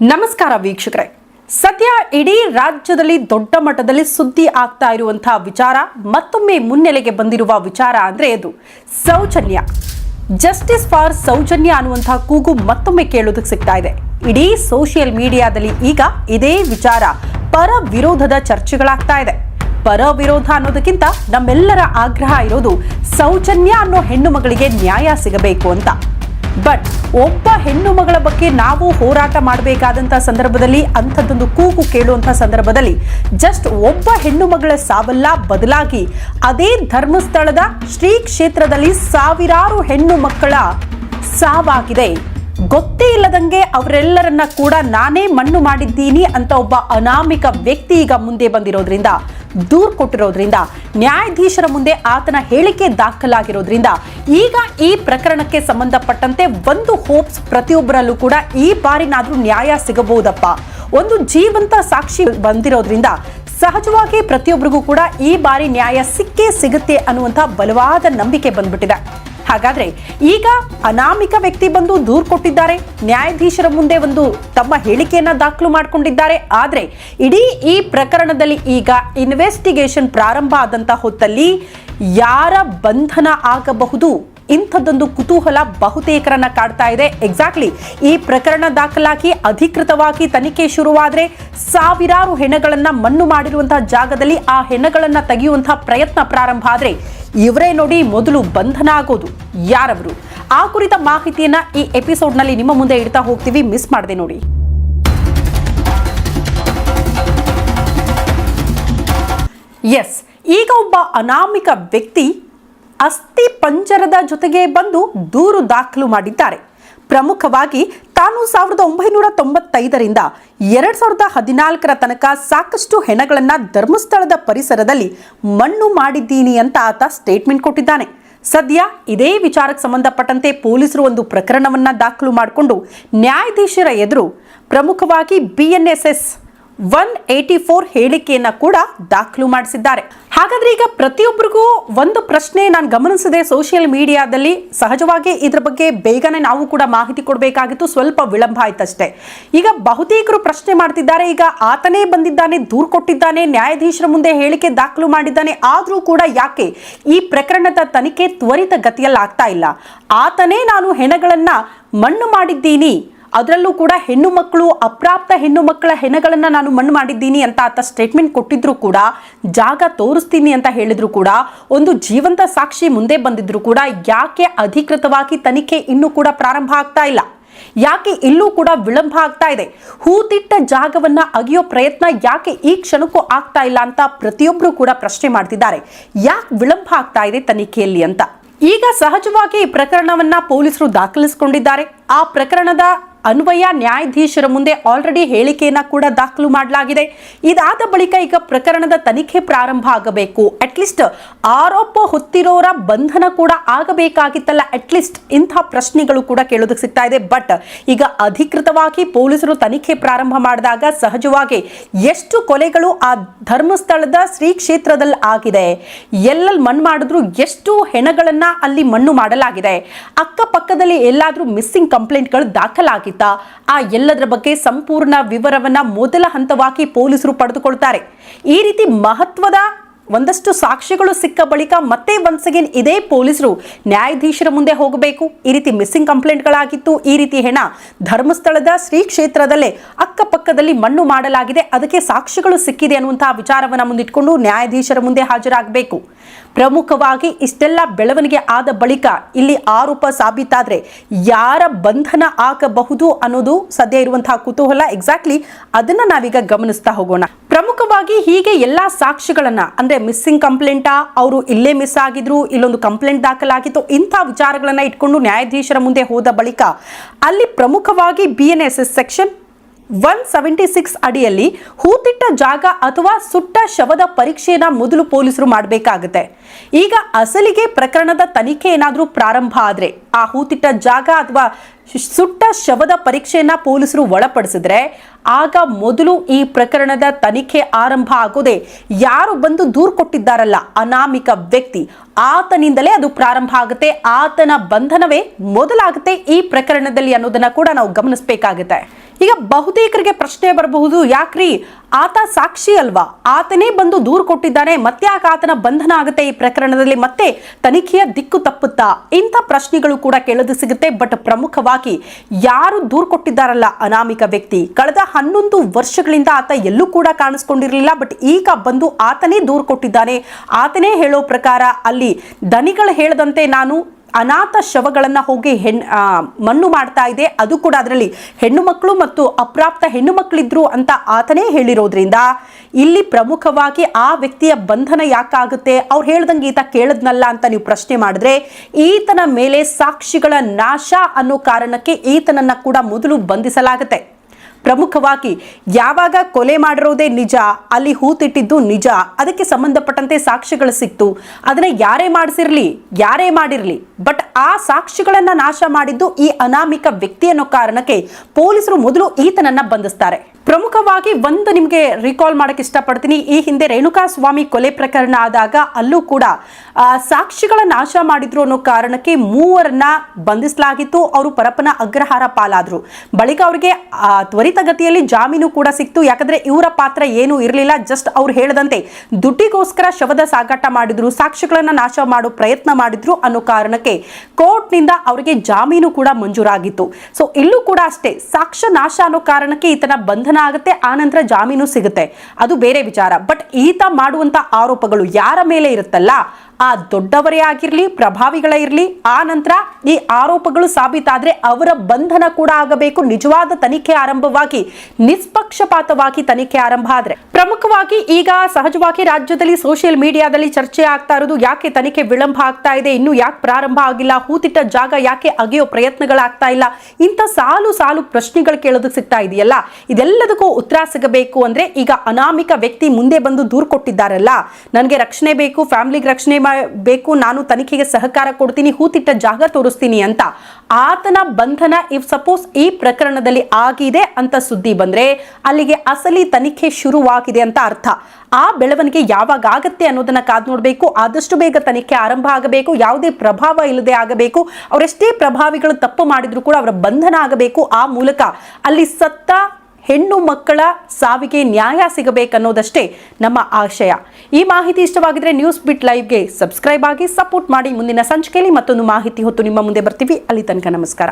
ನಮಸ್ಕಾರ ವೀಕ್ಷಕರೇ. ಸದ್ಯ ಇಡೀ ರಾಜ್ಯದಲ್ಲಿ ದೊಡ್ಡ ಮಟ್ಟದಲ್ಲಿ ಸುದ್ದಿ ಆಗ್ತಾ ಇರುವಂತಹ ವಿಚಾರ, ಮತ್ತೊಮ್ಮೆ ಮುನ್ನೆಲೆಗೆ ಬಂದಿರುವ ವಿಚಾರ ಅಂದ್ರೆ ಅದು ಸೌಜನ್ಯ. ಜಸ್ಟಿಸ್ ಫಾರ್ ಸೌಜನ್ಯ ಅನ್ನುವಂತಹ ಕೂಗು ಮತ್ತೊಮ್ಮೆ ಕೇಳೋದಕ್ಕೆ ಸಿಗ್ತಾ ಇದೆ. ಇಡೀ ಸೋಷಿಯಲ್ ಮೀಡಿಯಾದಲ್ಲಿ ಈಗ ಇದೇ ವಿಚಾರ, ಪರ ವಿರೋಧದ ಚರ್ಚೆಗಳಾಗ್ತಾ ಇದೆ. ಪರ ವಿರೋಧ ಅನ್ನೋದಕ್ಕಿಂತ ನಮ್ಮೆಲ್ಲರ ಆಗ್ರಹ ಇರೋದು ಸೌಜನ್ಯ ಅನ್ನೋ ಹೆಣ್ಣು ಮಗಳಿಗೆ ನ್ಯಾಯ ಸಿಗಬೇಕು ಅಂತ. ಬಟ್ ಒಬ್ಬ ಹೆಣ್ಣು ಮಗಳ ಬಗ್ಗೆ ನಾವು ಹೋರಾಟ ಮಾಡಬೇಕಾದಂತ ಸಂದರ್ಭದಲ್ಲಿ ಅಂಥದ್ದೊಂದು ಕೂಗು ಕೇಳುವಂತಹ ಸಂದರ್ಭದಲ್ಲಿ ಜಸ್ಟ್ ಒಬ್ಬ ಹೆಣ್ಣು ಮಗಳ ಸಾವಲ್ಲ ಬದಲಾಗಿ ಅದೇ ಧರ್ಮಸ್ಥಳದ ಶ್ರೀ ಕ್ಷೇತ್ರದಲ್ಲಿ ಸಾವಿರಾರು ಹೆಣ್ಣು ಮಕ್ಕಳ ಸಾವಾಗಿದೆ. ಗೊತ್ತೇ ಇಲ್ಲದಂಗೆ ಅವರೆಲ್ಲರನ್ನ ಕೂಡ ನಾನೇ ಮಣ್ಣು ಮಾಡಿದ್ದೀನಿ ಅಂತ ಒಬ್ಬ ಅನಾಮಿಕ ವ್ಯಕ್ತಿ ಈಗ ಮುಂದೆ ಬಂದಿರೋದ್ರಿಂದ ದೂರ್ ಕೊಟ್ಟಿರೋದ್ರಿಂದ, ನ್ಯಾಯಾಧೀಶರ ಮುಂದೆ ಆತನ ಹೇಳಿಕೆ ದಾಖಲಾಗಿರೋದ್ರಿಂದ, ಈಗ ಈ ಪ್ರಕರಣಕ್ಕೆ ಸಂಬಂಧಪಟ್ಟಂತೆ ಒಂದು ಹೋಪ್ಸ್ ಪ್ರತಿಯೊಬ್ಬರಲ್ಲೂ ಕೂಡ ಈ ಬಾರಿನಾದ್ರೂ ನ್ಯಾಯ ಸಿಗಬಹುದಪ್ಪ. ಒಂದು ಜೀವಂತ ಸಾಕ್ಷಿ ಬಂದಿರೋದ್ರಿಂದ ಸಹಜವಾಗಿ ಪ್ರತಿಯೊಬ್ಬರಿಗೂ ಕೂಡ ಈ ಬಾರಿ ನ್ಯಾಯ ಸಿಕ್ಕೇ ಸಿಗುತ್ತೆ ಅನ್ನುವಂಥ ಬಲವಾದ ನಂಬಿಕೆ ಬಂದ್ಬಿಟ್ಟಿದೆ. ಹಾಗಾದ್ರೆ ಈಗ ಅನಾಮಿಕ ವ್ಯಕ್ತಿ ಬಂದು ದೂರು ಕೊಟ್ಟಿದ್ದಾರೆ. ನ್ಯಾಯಾಧೀಶರ ಮುಂದೆ ಒಂದು ತಮ್ಮ ಹೇಳಿಕೆಯನ್ನ ದಾಖಲು ಮಾಡಿಕೊಂಡಿದ್ದಾರೆ. ಆದ್ರೆ ಇಡೀ ಈ ಪ್ರಕರಣದಲ್ಲಿ ಈಗ ಇನ್ವೆಸ್ಟಿಗೇಷನ್ ಪ್ರಾರಂಭ ಆದಂತ ಹೊತ್ತಲ್ಲಿ ಯಾರ ಬಂಧನ ಆಗಬಹುದು? ಇಂಥದ್ದೊಂದು ಕುತೂಹಲ ಬಹುತೇಕರನ್ನ ಕಾಡ್ತಾ ಇದೆ. ಎಕ್ಸಾಕ್ಟ್ಲಿ ಈ ಪ್ರಕರಣ ದಾಖಲಾಗಿ ಅಧಿಕೃತವಾಗಿ ತನಿಖೆ ಶುರುವಾದ್ರೆ ಸಾವಿರಾರು ಹೆಣಗಳನ್ನ ಮಣ್ಣು ಮಾಡಿರುವಂತಹ ಜಾಗದಲ್ಲಿ ಆ ಹೆಣಗಳನ್ನ ತೆಗೆಯುವಂತಹ ಪ್ರಯತ್ನ ಪ್ರಾರಂಭ ಆದ್ರೆ ಇವರೇ ನೋಡಿ ಮೊದಲು ಬಂಧನ ಆಗೋದು. ಯಾರವರು? ಆ ಕುರಿತ ಮಾಹಿತಿಯನ್ನ ಈ ಎಪಿಸೋಡ್ನಲ್ಲಿ ನಿಮ್ಮ ಮುಂದೆ ಇಡ್ತಾ ಹೋಗ್ತೀವಿ. ಮಿಸ್ ಮಾಡದೆ ನೋಡಿ. ಎಸ್ ಈಗ ಒಬ್ಬ ಅನಾಮಿಕ ವ್ಯಕ್ತಿ ಅಸ್ಥಿ ಪಂಜರದ ಜೊತೆಗೆ ಬಂದು ದೂರು ದಾಖಲು ಮಾಡಿದ್ದಾರೆ. ಪ್ರಮುಖವಾಗಿ ತಾನು ಸಾವಿರದ ಒಂಬೈನೂರ ತೊಂಬತ್ತೈದರಿಂದ ಎರಡ್ ಸಾವಿರದ ಹದಿನಾಲ್ಕರ ತನಕ ಸಾಕಷ್ಟು ಹೆಣಗಳನ್ನು ಧರ್ಮಸ್ಥಳದ ಪರಿಸರದಲ್ಲಿ ಮಣ್ಣು ಮಾಡಿದ್ದೀನಿ ಅಂತ ಆತ ಸ್ಟೇಟ್ಮೆಂಟ್ ಕೊಟ್ಟಿದ್ದಾನೆ. ಸದ್ಯ ಇದೇ ವಿಚಾರಕ್ಕೆ ಸಂಬಂಧಪಟ್ಟಂತೆ ಪೊಲೀಸರು ಒಂದು ಪ್ರಕರಣವನ್ನು ದಾಖಲು ಮಾಡಿಕೊಂಡು ನ್ಯಾಯಾಧೀಶರ ಎದುರು ಪ್ರಮುಖವಾಗಿ ಬಿಎನ್ಎಸ್ಎಸ್ ಒನ್ ಏಯ್ಟಿ ಫೋರ್ ಹೇಳಿಕೆಯನ್ನ ಕೂಡ ದಾಖಲು ಮಾಡಿಸಿದ್ದಾರೆ. ಹಾಗಾದ್ರೆ ಈಗ ಪ್ರತಿಯೊಬ್ಬರಿಗೂ ಒಂದು ಪ್ರಶ್ನೆ ನಾನು ಗಮನಿಸಿದೆ ಸೋಷಿಯಲ್ ಮೀಡಿಯಾದಲ್ಲಿ ಸಹಜವಾಗಿ ಇದ್ರ ಬಗ್ಗೆ ಬೇಗನೆ ನಾವು ಕೂಡ ಮಾಹಿತಿ ಕೊಡಬೇಕಾಗಿತ್ತು, ಸ್ವಲ್ಪ ವಿಳಂಬ ಆಯ್ತಷ್ಟೇ. ಈಗ ಬಹುತೇಕರು ಪ್ರಶ್ನೆ ಮಾಡ್ತಿದ್ದಾರೆ, ಈಗ ಆತನೇ ಬಂದಿದ್ದಾನೆ, ದೂರು ಕೊಟ್ಟಿದ್ದಾನೆ, ನ್ಯಾಯಾಧೀಶರ ಮುಂದೆ ಹೇಳಿಕೆ ದಾಖಲು ಮಾಡಿದ್ದಾನೆ, ಆದರೂ ಕೂಡ ಯಾಕೆ ಈ ಪ್ರಕರಣದ ತನಿಖೆ ತ್ವರಿತ ಗತಿಯಲ್ಲಿ ಆಗ್ತಾ ಇಲ್ಲ? ಆತನೇ ನಾನು ಹೆಣಗಳನ್ನ ಮಣ್ಣು ಮಾಡಿದ್ದೀನಿ ಅದರಲ್ಲೂ ಕೂಡ ಹೆಣ್ಣು ಮಕ್ಕಳು, ಅಪ್ರಾಪ್ತ ಹೆಣ್ಣು ಮಕ್ಕಳ ಹೆಣಗಳನ್ನು ನಾನು ಮಣ್ಣು ಮಾಡಿದ್ದೀನಿ ಅಂತ ಆತ ಸ್ಟೇಟ್ಮೆಂಟ್ ಕೊಟ್ಟಿದ್ರು ಕೂಡ, ಜಾಗ ತೋರಿಸ್ತೀನಿ ಅಂತ ಹೇಳಿದ್ರು ಕೂಡ, ಒಂದು ಜೀವಂತ ಸಾಕ್ಷಿ ಮುಂದೆ ಬಂದಿದ್ರು ಕೂಡ ಯಾಕೆ ಅಧಿಕೃತವಾಗಿ ತನಿಖೆ ಇನ್ನೂ ಕೂಡ ಪ್ರಾರಂಭ ಆಗ್ತಾ ಇಲ್ಲ? ಯಾಕೆ ಇಲ್ಲೂ ಕೂಡ ವಿಳಂಬ ಆಗ್ತಾ ಇದೆ? ಹೂತಿಟ್ಟ ಜಾಗವನ್ನ ಅಗಿಯೋ ಪ್ರಯತ್ನ ಯಾಕೆ ಈ ಕ್ಷಣಕ್ಕೂ ಆಗ್ತಾ ಇಲ್ಲ ಅಂತ ಪ್ರತಿಯೊಬ್ಬರು ಕೂಡ ಪ್ರಶ್ನೆ ಮಾಡ್ತಿದ್ದಾರೆ. ಯಾಕೆ ವಿಳಂಬ ಆಗ್ತಾ ಇದೆ ತನಿಖೆಯಲ್ಲಿ ಅಂತ? ಈಗ ಸಹಜವಾಗಿ ಈ ಪ್ರಕರಣವನ್ನ ಪೊಲೀಸರು ದಾಖಲಿಸಿಕೊಂಡಿದ್ದಾರೆ. ಆ ಪ್ರಕರಣದ ಅನ್ವಯ ನ್ಯಾಯಾಧೀಶರ ಮುಂದೆ ಆಲ್ರೆಡಿ ಹೇಳಿಕೆಯನ್ನ ಕೂಡ ದಾಖಲು ಮಾಡಲಾಗಿದೆ. ಇದಾದ ಬಳಿಕ ಈಗ ಪ್ರಕರಣದ ತನಿಖೆ ಪ್ರಾರಂಭ ಆಗಬೇಕು. ಅಟ್ಲೀಸ್ಟ್ ಆರೋಪ ಹೊತ್ತಿರೋರ ಬಂಧನ ಕೂಡ ಆಗಬೇಕಾಗಿತ್ತಲ್ಲ. ಅಟ್ಲೀಸ್ಟ್ ಇಂಥ ಪ್ರಶ್ನೆಗಳು ಕೂಡ ಕೇಳೋದಕ್ಕೆ ಸಿಗ್ತಾ ಇದೆ. ಬಟ್ ಈಗ ಅಧಿಕೃತವಾಗಿ ಪೊಲೀಸರು ತನಿಖೆ ಪ್ರಾರಂಭ ಮಾಡಿದಾಗ ಸಹಜವಾಗಿ ಎಷ್ಟು ಕೊಲೆಗಳು ಆ ಧರ್ಮಸ್ಥಳದ ಶ್ರೀ ಕ್ಷೇತ್ರದಲ್ಲಿ ಆಗಿದೆ. ಎಲ್ಲಲ್ಲಿ ಮಣ್ಣು ಮಾಡಿದ್ರು ಎಷ್ಟು ಹೆಣಗಳನ್ನ ಅಲ್ಲಿ ಮಣ್ಣು ಮಾಡಲಾಗಿದೆ. ಅಕ್ಕಪಕ್ಕದಲ್ಲಿ ಎಲ್ಲಾದ್ರೂ ಮಿಸ್ಸಿಂಗ್ ಕಂಪ್ಲೇಂಟ್ಗಳು ದಾಖಲಾಗಿತ್ತಾ ಆ ಎಲ್ಲದರ ಬಗ್ಗೆ ಸಂಪೂರ್ಣ ವಿವರವನ್ನ ಮೊದಲ ಹಂತವಾಗಿ ಪೊಲೀಸರು ಪಡೆದುಕೊಳ್ತಾರೆ. ಈ ರೀತಿ ಮಹತ್ವದ ಒಂದಷ್ಟು ಸಾಕ್ಷಿಗಳು ಸಿಕ್ಕ ಬಳಿಕ ಮತ್ತೆ ಒನ್ಸ್ ಅಗೇನ್ ಇದೇ ಪೊಲೀಸರು ನ್ಯಾಯಾಧೀಶರ ಮುಂದೆ ಹೋಗಬೇಕು. ಈ ರೀತಿ ಮಿಸ್ಸಿಂಗ್ ಕಂಪ್ಲೇಂಟ್ಗಳಾಗಿತ್ತು ಈ ರೀತಿ ಹೆಣ ಧರ್ಮಸ್ಥಳದ ಶ್ರೀ ಕ್ಷೇತ್ರದಲ್ಲೇ ಅಕ್ಕಪಕ್ಕದಲ್ಲಿ ಮಣ್ಣು ಮಾಡಲಾಗಿದೆ. ಅದಕ್ಕೆ ಸಾಕ್ಷಿಗಳು ಸಿಕ್ಕಿದೆ ಅನ್ನುವಂತಹ ವಿಚಾರವನ್ನ ಮುಂದಿಟ್ಕೊಂಡು ನ್ಯಾಯಾಧೀಶರ ಮುಂದೆ ಹಾಜರಾಗಬೇಕು. ಪ್ರಮುಖವಾಗಿ ಇಷ್ಟೆಲ್ಲ ಬೆಳವಣಿಗೆ ಆದ ಬಳಿಕ ಇಲ್ಲಿ ಆರೋಪ ಸಾಬೀತಾದ್ರೆ ಯಾರ ಬಂಧನ ಆಗಬಹುದು ಅನ್ನೋದು ಸದ್ಯ ಇರುವಂತಹ ಕುತೂಹಲ. ಎಕ್ಸಾಕ್ಟ್ಲಿ ಅದನ್ನ ನಾವೀಗ ಗಮನಿಸ್ತಾ ಹೋಗೋಣ. ಪ್ರಮುಖವಾಗಿ ಹೀಗೆ ಎಲ್ಲಾ ಸಾಕ್ಷಿಗಳನ್ನು ಅಂದ್ರೆ ಮಿಸ್ಸಿಂಗ್ ಕಂಪ್ಲೇಂಟಾ ಅವರು ಇಲ್ಲೇ ಮಿಸ್ ಆಗಿದ್ರು, ಇಲ್ಲೊಂದು ಕಂಪ್ಲೇಂಟ್ ದಾಖಲಾಗಿತ್ತು, ಇಂಥ ವಿಚಾರಗಳನ್ನ ಇಟ್ಕೊಂಡು ನ್ಯಾಯಾಧೀಶರ ಮುಂದೆ ಹೋದ ಬಳಿಕ ಅಲ್ಲಿ ಪ್ರಮುಖವಾಗಿ B N S S section one seventy six ಅಡಿಯಲ್ಲಿ ಹೂತಿಟ್ಟ ಜಾಗ ಅಥವಾ ಸುಟ್ಟ ಶವದ ಪರೀಕ್ಷೆಯನ್ನ ಮೊದಲು ಪೊಲೀಸರು ಮಾಡಬೇಕಾಗುತ್ತೆ. ಈಗ ಅಸಲಿಗೆ ಪ್ರಕರಣದ ತನಿಖೆ ಏನಾದರೂ ಪ್ರಾರಂಭ ಆದರೆ ಆ ಹೂತಿಟ್ಟ ಜಾಗ ಅಥವಾ ಸುಟ್ಟ ಶವದ ಪರೀಕ್ಷೆಯನ್ನ ಪೊಲೀಸರು ಒಳಪಡಿಸಿದ್ರೆ ಆಗ ಮೊದಲು ಈ ಪ್ರಕರಣದ ತನಿಖೆ ಆರಂಭ ಆಗೋದೆ ಯಾರು ಬಂದು ದೂರು ಕೊಟ್ಟಿದ್ದಾರಲ್ಲ ಅನಾಮಿಕ ವ್ಯಕ್ತಿ, ಆತನಿಂದಲೇ ಅದು ಪ್ರಾರಂಭ ಆಗುತ್ತೆ, ಆತನ ಬಂಧನವೇ ಮೊದಲಾಗುತ್ತೆ ಈ ಪ್ರಕರಣದಲ್ಲಿ ಅನ್ನೋದನ್ನ ಕೂಡ ನಾವು ಗಮನಿಸಬೇಕಾಗುತ್ತೆ. ಈಗ ಬಹುತೇಕರಿಗೆ ಪ್ರಶ್ನೆ ಬರಬಹುದು, ಯಾಕ್ರಿ? ಆತ ಸಾಕ್ಷಿ ಅಲ್ವಾ? ಆತನೇ ಬಂದು ದೂರು ಕೊಟ್ಟಿದ್ದಾನೆ, ಮತ್ತೆ ಆತನ ಬಂಧನ ಆಗುತ್ತೆ ಈ ಪ್ರಕರಣದಲ್ಲಿ, ಮತ್ತೆ ತನಿಖೆಯ ದಿಕ್ಕು ತಪ್ಪುತ್ತಾ? ಇಂಥ ಪ್ರಶ್ನೆಗಳು ಕೂಡ ಕೇಳೋದು ಸಿಗುತ್ತೆ, ಬಟ್ ಪ್ರಮುಖವಾಗಿ ಯಾರು ದೂರು ಕೊಟ್ಟಿದ್ದಾರಲ್ಲ ಅನಾಮಿಕ ವ್ಯಕ್ತಿ? ಕಳೆದ ಹನ್ನೊಂದು ವರ್ಷಗಳಿಂದ ಆತ ಎಲ್ಲೂ ಕೂಡ ಕಾಣಿಸ್ಕೊಂಡಿರಲಿಲ್ಲ, ಬಟ್ ಈಗ ಬಂದು ಆತನೇ ದೂರು ಕೊಟ್ಟಿದ್ದಾನೆ. ಆತನೇ ಹೇಳೋ ಪ್ರಕಾರ ಅಲ್ಲಿ ದನಿಗಳು ಹೇಳದಂತೆ ನಾನು ಅನಾಥ ಶವಗಳನ್ನು ಹೋಗಿ ಹೆಣ್ ಮಣ್ಣು ಮಾಡ್ತಾ ಇದೆ ಅದು ಕೂಡ ಅದರಲ್ಲಿ ಹೆಣ್ಣು ಮಕ್ಕಳು ಮತ್ತು ಅಪ್ರಾಪ್ತ ಹೆಣ್ಣು ಮಕ್ಕಳಿದ್ರು ಅಂತ ಆತನೇ ಹೇಳಿರೋದ್ರಿಂದ ಇಲ್ಲಿ ಪ್ರಮುಖವಾಗಿ ಆ ವ್ಯಕ್ತಿಯ ಬಂಧನ ಯಾಕಾಗುತ್ತೆ? ಅವ್ರು ಹೇಳ್ದಂಗೆ ಈತ ಕೇಳದ್ನಲ್ಲ ಅಂತ ನೀವು ಪ್ರಶ್ನೆ ಮಾಡಿದ್ರೆ, ಈತನ ಮೇಲೆ ಸಾಕ್ಷಿಗಳ ನಾಶ ಅನ್ನೋ ಕಾರಣಕ್ಕೆ ಈತನನ್ನ ಕೂಡ ಮೊದಲು ಬಂಧಿಸಲಾಗುತ್ತೆ. ಪ್ರಮುಖವಾಗಿ ಯಾವಾಗ ಕೊಲೆ ಮಾಡಿರೋದೇ ನಿಜ ಅಲ್ಲಿ ಹೂತಿಟ್ಟಿದ್ದು ನಿಜ ಅದಕ್ಕೆ ಸಂಬಂಧಪಟ್ಟಂತೆ ಸಾಕ್ಷಿಗಳು ಸಿಕ್ತು. ಅದನ್ನ ಯಾರೇ ಮಾಡಿಸಿರ್ಲಿ ಯಾರೇ ಮಾಡಿರಲಿ ಬಟ್ ಆ ಸಾಕ್ಷಿಗಳನ್ನ ನಾಶ ಮಾಡಿದ್ದು ಈ ಅನಾಮಿಕ ವ್ಯಕ್ತಿ ಅನ್ನೋ ಕಾರಣಕ್ಕೆ ಪೊಲೀಸರು ಮೊದಲು ಈತನನ್ನ ಬಂಧಿಸ್ತಾರೆ. ಪ್ರಮುಖವಾಗಿ ಒಂದು ನಿಮಗೆ ರಿಕಾಲ್ ಮಾಡಕ್ಕೆ ಇಷ್ಟಪಡ್ತೀನಿ. ಈ ಹಿಂದೆ ರೇಣುಕಾ ಸ್ವಾಮಿ ಕೊಲೆ ಪ್ರಕರಣ ಆದಾಗ ಅಲ್ಲೂ ಕೂಡ ಸಾಕ್ಷಿಗಳ ನಾಶ ಮಾಡಿದ್ರು ಅನ್ನೋ ಕಾರಣಕ್ಕೆ ಮೂವರನ್ನ ಬಂಧಿಸಲಾಗಿತ್ತು. ಅವರು ಪರಪನ ಅಗ್ರಹಾರ ಪಾಲಾದ್ರು. ಬಳಿಕ ಅವರಿಗೆ ಆ, ತ್ವರಿತಗತಿಯಲ್ಲಿ ಜಾಮೀನು ಕೂಡ ಸಿಕ್ತು. ಯಾಕಂದ್ರೆ ಇವರ ಪಾತ್ರ ಏನೂ ಇರಲಿಲ್ಲ. ಜಸ್ಟ್ ಅವ್ರು ಹೇಳದಂತೆ ದುಡ್ಡಿಗೋಸ್ಕರ ಶವದ ಸಾಗಾಟ ಮಾಡಿದ್ರು ಸಾಕ್ಷಿಗಳನ್ನ ನಾಶ ಮಾಡೋ ಪ್ರಯತ್ನ ಮಾಡಿದ್ರು ಅನ್ನೋ ಕಾರಣಕ್ಕೆ ಕೋರ್ಟ್ನಿಂದ ಅವರಿಗೆ ಜಾಮೀನು ಕೂಡ ಮಂಜೂರಾಗಿತ್ತು. ಸೊ ಇಲ್ಲೂ ಕೂಡ ಅಷ್ಟೇ, ಸಾಕ್ಷ್ಯ ನಾಶ ಅನ್ನೋ ಕಾರಣಕ್ಕೆ ಈತನ ಬಂಧನ ಆಗುತ್ತೆ ಆನಂತರ ನಂತರ ಜಾಮೀನು ಸಿಗುತ್ತೆ. ಅದು ಬೇರೆ ವಿಚಾರ. ಬಟ್ ಈತ ಮಾಡುವಂತ ಆರೋಪಗಳು ಯಾರ ಮೇಲೆ ಇರುತ್ತಲ್ಲ ಆ ದೊಡ್ಡವರೇ ಆಗಿರ್ಲಿ, ಪ್ರಭಾವಿಗಳೇ ಇರಲಿ, ಆ ನಂತರ ಈ ಆರೋಪಗಳು ಸಾಬೀತಾದ್ರೆ ಅವರ ಬಂಧನ ಕೂಡ ಆಗಬೇಕು. ನಿಜವಾದ ತನಿಖೆ ಆರಂಭವಾಗಿ, ನಿಷ್ಪಕ್ಷಪಾತವಾಗಿ ತನಿಖೆ ಆರಂಭ ಆದ್ರೆ. ಪ್ರಮುಖವಾಗಿ ಈಗ ಸಹಜವಾಗಿ ರಾಜ್ಯದಲ್ಲಿ ಸೋಷಿಯಲ್ ಮೀಡಿಯಾದಲ್ಲಿ ಚರ್ಚೆ ಆಗ್ತಾ ಇರೋದು ಯಾಕೆ ತನಿಖೆ ವಿಳಂಬ ಆಗ್ತಾ ಇದೆ, ಇನ್ನು ಯಾಕೆ ಪ್ರಾರಂಭ ಆಗಿಲ್ಲ, ಹೂತಿಟ್ಟ ಜಾಗ ಯಾಕೆ ಅಗೆಯೋ ಪ್ರಯತ್ನಗಳಾಗ್ತಾ ಇಲ್ಲ, ಇಂಥ ಸಾಲು ಸಾಲು ಪ್ರಶ್ನೆಗಳು ಕೇಳೋದಕ್ಕೆ ಸಿಗ್ತಾ ಇದೆಯಲ್ಲ. ಇದೆಲ್ಲದಕ್ಕೂ ಉತ್ತರ ಸಿಗಬೇಕು ಅಂದ್ರೆ ಈಗ ಅನಾಮಿಕ ವ್ಯಕ್ತಿ ಮುಂದೆ ಬಂದು ದೂರು ಕೊಟ್ಟಿದ್ದಾರಲ್ಲ. ನನಗೆ ರಕ್ಷಣೆ ಬೇಕು, ಫ್ಯಾಮಿಲಿಗೆ ರಕ್ಷಣೆ ಮಾ- ಬೇಕು, ನಾನು ತನಿಖೆಗೆ ಸಹಕಾರ ಕೊಡ್ತೀನಿ, ಹೂತಿಟ್ಟ ಜಾಗ ತೋರಿಸ್ತೀನಿ ಅಂತ. ಆತನ ಬಂಧನ ಇಫ್ ಸಪೋಸ್ ಈ ಪ್ರಕರಣದಲ್ಲಿ ಆಗಿದೆ ಅಂತ ಸುದ್ದಿ ಬಂದ್ರೆ, ಅಲ್ಲಿಗೆ ಅಸಲಿ ತನಿಖೆ ಶುರುವಾಗಿದೆ ಅಂತ ಅರ್ಥ. ಆ ಬೆಳವಣಿಗೆ ಯಾವಾಗ ಆಗತ್ತೆ ಅನ್ನೋದನ್ನ ಕಾದ್ ನೋಡಬೇಕು, ಆದಷ್ಟು ಬೇಗ ತನಿಖೆ ಆರಂಭ ಆಗಬೇಕು, ಯಾವುದೇ ಪ್ರಭಾವ ಇಲ್ಲದೆ ಆಗಬೇಕು, ಅವರೆಷ್ಟೇ ಪ್ರಭಾವಿಗಳು ತಪ್ಪು ಮಾಡಿದ್ರು ಕೂಡ ಅವರ ಬಂಧನ ಆಗಬೇಕು, ಆ ಮೂಲಕ ಅಲ್ಲಿ ಸತ್ತ ಹೆಣ್ಣು ಮಕ್ಕಳ ಸಾವಿಗೆ ನ್ಯಾಯ ಸಿಗಬೇಕನ್ನೋದಷ್ಟೇ ನಮ್ಮ ಆಶಯ. ಈ ಮಾಹಿತಿ ಇಷ್ಟವಾಗಿದ್ರೆ ನ್ಯೂಸ್ ಬಿಟ್ ಲೈವ್ಗೆ ಸಬ್ಸ್ಕ್ರೈಬ್ ಆಗಿ ಸಪೋರ್ಟ್ ಮಾಡಿ. ಮುಂದಿನ ಸಂಚಿಕೆಯಲ್ಲಿ ಮತ್ತೊಂದು ಮಾಹಿತಿ ಹೊತ್ತು ನಿಮ್ಮ ಮುಂದೆ ಬರ್ತೀವಿ. ಅಲ್ಲಿ ತನಕ ನಮಸ್ಕಾರ.